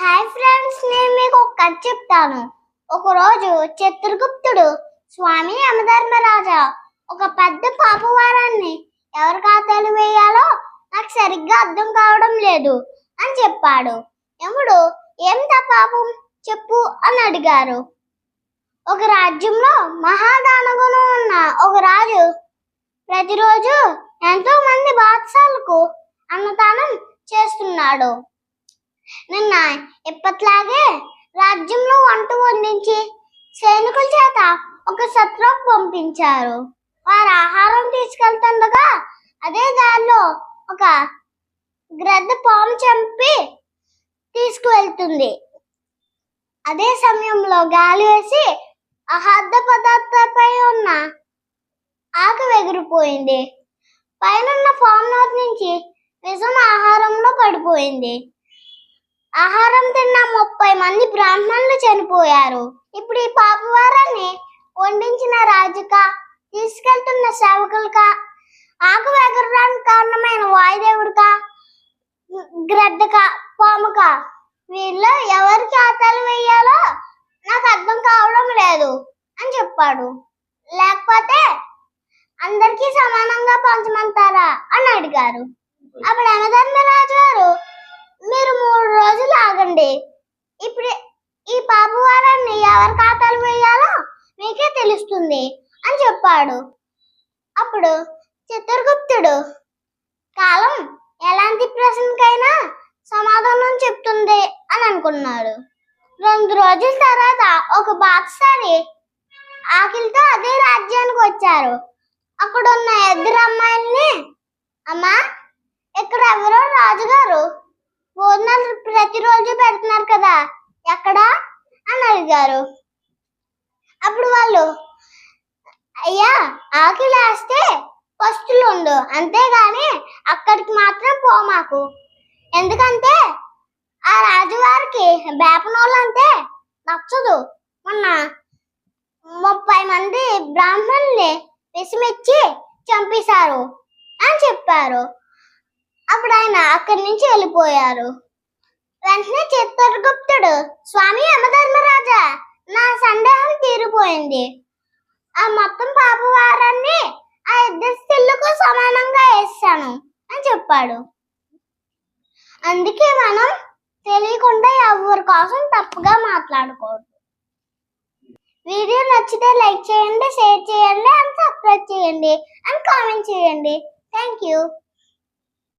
Hi friends నేను మీకు ఒక కథ చెప్తాను. ఒకరోజు చిత్రగుప్తుడు స్వామి యమధర్మరాజా ఒక పెద్ద పాపవారాన్ని ఎవరి ఖాతాలు వేయాలో నాకు సరిగ్గా అర్థం కావడం లేదు అని చెప్పాడు. యముడు ఏమిటా పాపం? చెప్పు అని అడిగారు. ఒక రాజ్యంలో మహాదానగుణం ఉన్న ఒక రాజు ప్రతిరోజు ఎంతో మంది బాత్సాలకు అన్నదానం చేస్తున్నాడు. నిన్న ఇప్పట్లాగే రాజ్యంలో వంట వండించి సైనికుల చేత ఒక శత్రువు పంపించారు. వారు ఆహారం తీసుకెళ్తుండగా అదే దారిలో ఒక గ్రద్ద పాము చంపి తీసుకువెళ్తుంది. అదే సమయంలో గాలి వేసి ఆహార పదార్థపై ఉన్న ఆకు ఎగిరిపోయింది పైనున్న ఫామ్ నోట్ నుంచి విషం ఆహారంలో పడిపోయింది. ఆహారం తిన్న ముప్పై మంది బ్రాహ్మణులు చనిపోయారు. ఇప్పుడు ఈ పాపవారాన్ని వండించిన రాజుక తీసుకెళ్తున్న సేవకులక ఆకు ఎగరడానికి కారణమైన వాయుదేవుడిక గ్రద్దక పాముక వీళ్ళు ఎవరికి ఆతాలు వేయాలో నాకు అర్థం కావడం లేదు అని చెప్పాడు. లేకపోతే అందరికీ సమానంగా పంచమంటారా అని అడిగారు. అప్పుడు యమధర్మరాజు గారు చూడండి ఇప్పుడు ఈ పాపవారాన్ని ఎవరి ఖాతాలు వేయాలో మీకే తెలుస్తుంది అని చెప్పాడు. అప్పుడు చిత్రగుప్తుడు కాలం ఎలాంటి ప్రశ్నకైనా సమాధానం చెప్తుంది అని అనుకున్నాడు. రెండు రోజుల తర్వాత ఒక బాక్సారి ఆకలితో అదే రాజ్యానికి వచ్చారు. అక్కడ ఉన్న ఇద్దరు అమ్మాయిల్ని అమ్మా ఇక్కడ ఎవరో రాజుగారు భోజనాలు ప్రతిరోజు పెడుతున్నారు కదా. ఎక్కడా? అని అడిగారు. అప్పుడు వాళ్ళు అయ్యా ఆకలి వేస్తే ఫస్టులు ఉండు. అంతేగాని అక్కడికి మాత్రం పోమాకు ఎందుకంటే ఆ రాజువారికి బేపనోళ్ళంటే నచ్చదు. మొన్న ముప్పై మంది బ్రాహ్మణుల్ని విషమిచ్చి చంపేశారు అని చెప్పారు. అప్పుడు ఆయన అక్కడి నుంచి వెళ్ళిపోయారు. వెంటనే చిత్రగుప్తుడు స్వామి యమధర్మరాజా నా సందేహం తీరిపోయింది. ఆ మొత్తం పాపవారాన్ని ఆ ఇద్దరు స్త్రీలకు సమానంగా వేస్తాను అని చెప్పాడు. అందుకే మనం తెలియకుండా ఎవరి కోసం తప్పుగా మాట్లాడకూడదు వీడియో నచ్చితే లైక్ చేయండి షేర్ చేయండి అండ్ సబ్స్క్రైబ్ చేయండి అండ్ కామెంట్ చేయండి. Thank you